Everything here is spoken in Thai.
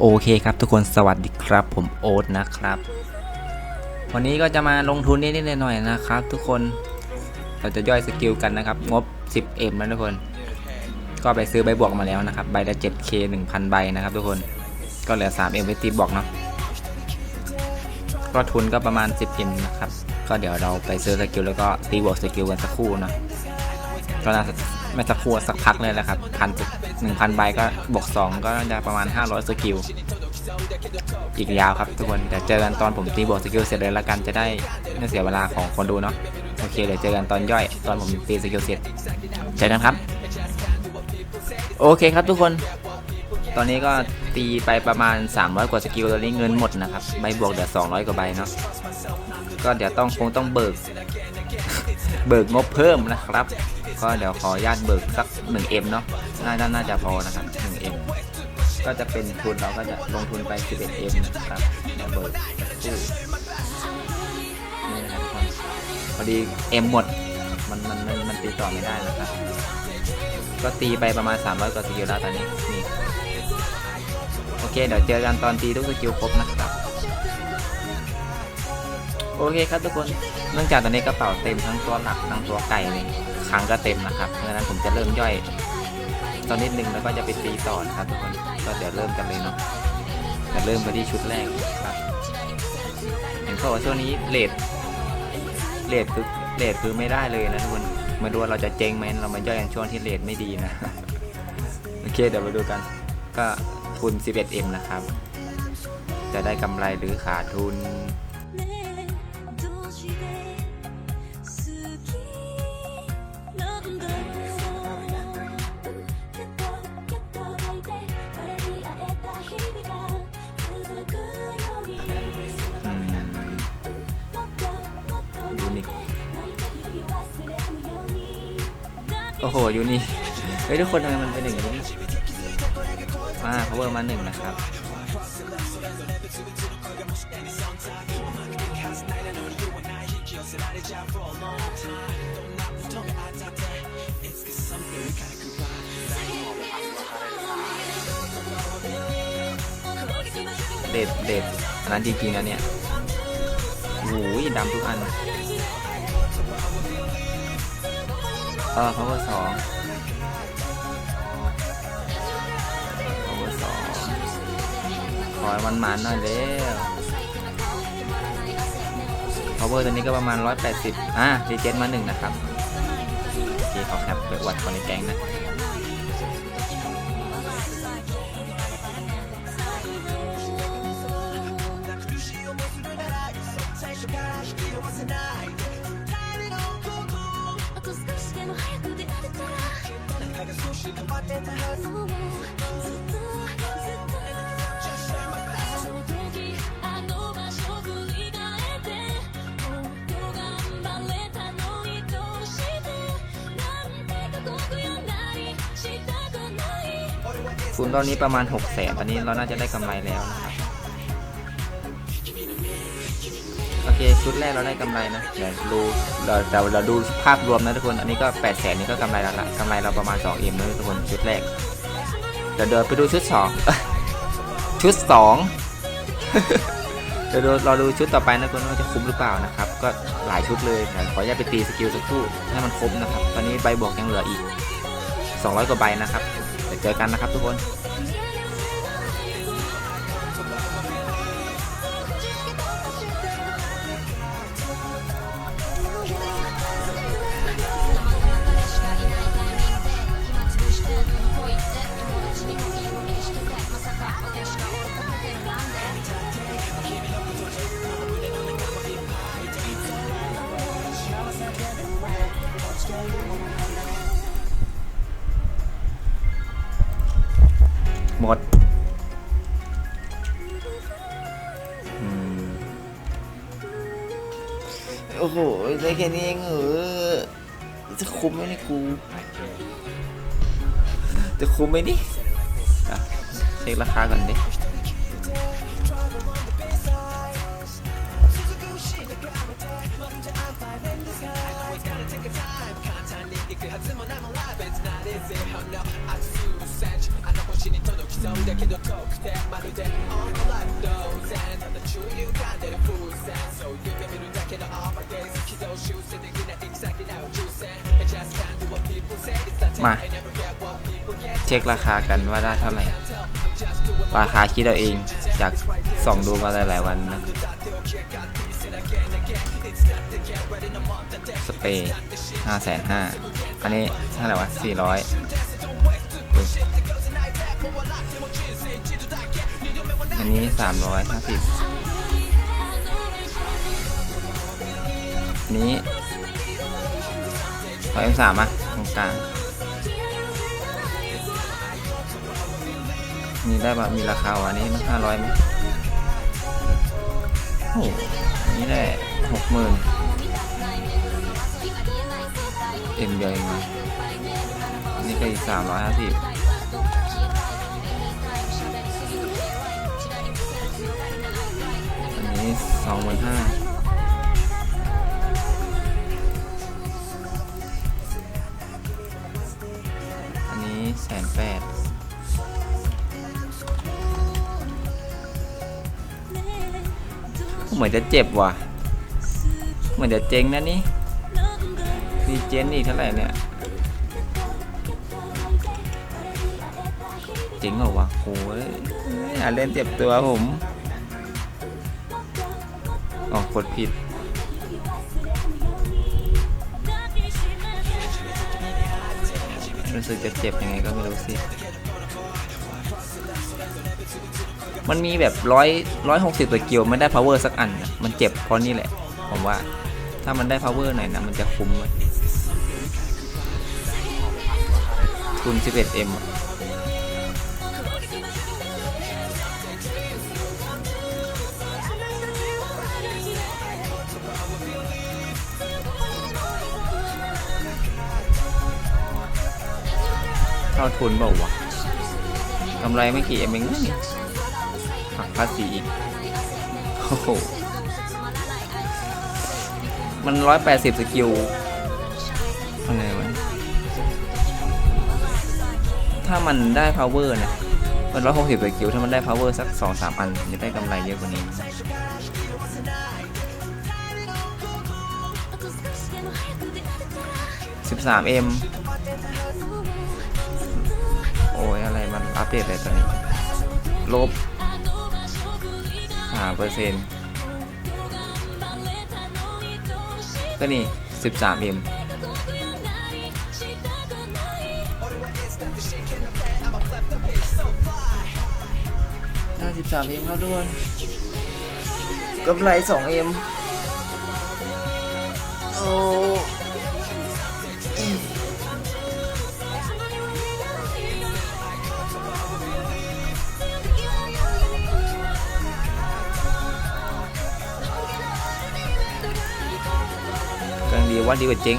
โอเคครับทุกคนสวัสดีครับ ผมโอ๊ตนะครับ วันนี้ก็จะมาลงทุนนิดๆหน่อยๆนะครับ ทุกคนเราจะย่อยสกิลกันนะครับ งบ 10M นะทุกคน ก็ไปซื้อใบบวกมาแล้วนะครับ ใบละ 7K 1,000 ใบนะครับ ทุกคนก็เหลือ 3M ไปตีบวกเนาะก็ทุนก็ประมาณ 10M นะครับ ก็เดี๋ยวเราไปซื้อสกิลแล้วก็ตีบวกสกิลกันสักครู่เนาะก็น่าจะ ไม่สักครู่สักพักเลยแหละครับพันหนึ่งพันใบก็บวก2ก็จะประมาณ 500 สกิล อีกยาวครับทุกคนเดี๋ยวเจอกันตอนผมตีบวกสกิลเสร็จเลยละกันจะได้ไม่เสียเวลาของคนดูเนาะโอเคเดี๋ยวเจอกันตอนย่อยตอนผมตีสกิลเสร็จเจอกันครับ โอเคครับทุกคนตอนนี้ก็ตีไปประมาณ 300 กว่าสกิลตอนนี้เงินหมดนะครับใบบวกเดี๋ยว200 กว่าใบเนาะก็เดี๋ยวต้องคงต้องเบิก เบิกงบเพิ่มนะครับ ก็เดี๋ยวขออนุญาตเบิกสัก 1M เนาะน่าน่าน่าจะพอนะครับ 1M ก็จะเป็นทุนเราก็จะลงทุนไป 11M นะครับเดี๋ยวเบิกคู่นี่นะครับทุกพอดี M หมดมันมันมันมันตีต่อไม่ได้นะครับ ก็ตีไปประมาณ 300กว่าสกิลแล้วตอนนี้นี่โอเคเดี๋ยวเจอกันตอนตีทุกสกิลครบนะครับ โอเคครับทุกคนเนื่องจากตอนนี้กระเป๋าเต็มทั้งตัวหลักทั้งตัวไก่เลยครั้งก็เต็มนะครับเพราะฉะนั้นผมจะเริ่มย่อย ตอนนิดนึงแล้วก็จะไปตีต่อนะครับทุกคนก็เดี๋ยวเริ่มกันเลยเนาะเดี๋ยวเริ่มไปที่ชุดแรกครับเห็นเขาบอกว่าช่วงนี้เลทเลทคือเลทคือไม่ได้เลยนะทุกคนมาดูเราจะเจ๊งไหมเรามาย่อยกันช่วงที่เลทไม่ดีนะโอเคเดี๋ยวมาดูกัน ก็ทุน 11M นะครับ จะได้กำไรหรือขาดทุน อ้โห อยู่นิเฮ้ย ทุกคนทำไมมันเป็นอย่างนี้มา power มาหนึ่งนะครับ เด็ดเด็ดอันนั้นจริงๆนะเนี่ยโอ้ยดำทุกอัน เออ power สอง power สองขอมันมันหน่อยเร็ว power ตัวนี้ก็ประมาณ 180 อะรีเจนมาหนึ่งนะครับโอเคขอแคปไปอวดคนในแก๊งนะ ทุนตอนนี้ประมาณ6 0แสนตอนนี้เราน่าจะได้กำไรแล้วนะครับ เคชุดแรกเราได้กำไรนะเดี๋ยวดูเราเราเราดูภาพรวมนะทุกคน อันนี้ก็8 0 0แสนนี่ก็กำไรแล้วละกำไรเราประมาณ2เอ็มนะทุกคนชุดแรกเดี๋ยวเดินไปดูชุด2ชุด2เดี๋ยวเราดูชุดต่อไปนะทุกคนว่าจะคุ้มหรือเปล่านะครับ ก็หลายชุดเลยเดี๋ยวขออนุญาตไปตีสกิลสักคู่ให้มันครบนะครับ ตอนนี้ใบบวกยังเหลืออีก 200 กว่าใบนะครับเดี๋ยวเจอกันนะครับทุกคน โอ้โหได้แค่นี้เองเหรอจะคุ้มไหมเนี่ยกูจะคุ้มไหมนี่อะเช็คราคาก่อนดิ มา เช็คราคากันว่าได้เท่าไหร่ ราคาคิดเอาเองจากส่องดูมาหลายๆวันนะสเปย์ห้าแสนห้าอันนี้เท่าไหร่วะสี่ร้อยอันนี้สามร้อยห้าสิบนี้ร้อยเอ็มสามอะตรงกลาง นี่ได้ปะมีราคาวะอันนี้มันห้าร้อยไหมโอ้โหอันนี้ได้หกหมื่นเอ็มเดียวเองนนี่ก็อีกสามร้อยห้าสิบอันนี้สองหมื่นห้าอันนี้แสนแปด เหมือนจะเจ็บว่ะ เหมือนจะเจ๊งนะนี่มีเจนอีกเท่าไหร่เนี่ย เจริงเหรอวะโอ้ยอย่าเล่นเจ็บตัวผมอ๋อกดผิดรู้สึกจะเจ็บยังไงก็ไม่รู้สิ มันมีแบบร้อยร้อยหกสิบตัวเกียวไม่ได้ power สักอันนะมันเจ็บเพราะนี่แหละ ผมว่า ถ้ามันได้ power หน่อยนะ มันจะคุ้มเลยทุน 11m อะเท่าทุนเปล่าวะกำไรไม่กี่เอ็มเองนี่ หักภาษีอีกโอ้โหมันร้อยแปดสิบสกิลอะไรวะถ้ามันได้ power นะมันร้อยหกสิบสกิลถ้ามันได้ power สักสองสามอันจะได้กำไรเยอะกว่านี้สิบสามเอ็มโอ้ยอะไรมันอัปเดตอะไรตอนนี้ ลบามเปอร์เซ็นต์ก็นี่สิบสามเอ็มได้สิบสามเอ็มครับทุกคนกำไรสองเอ็มโอ้ ว่าดีกว่าเจ๊ง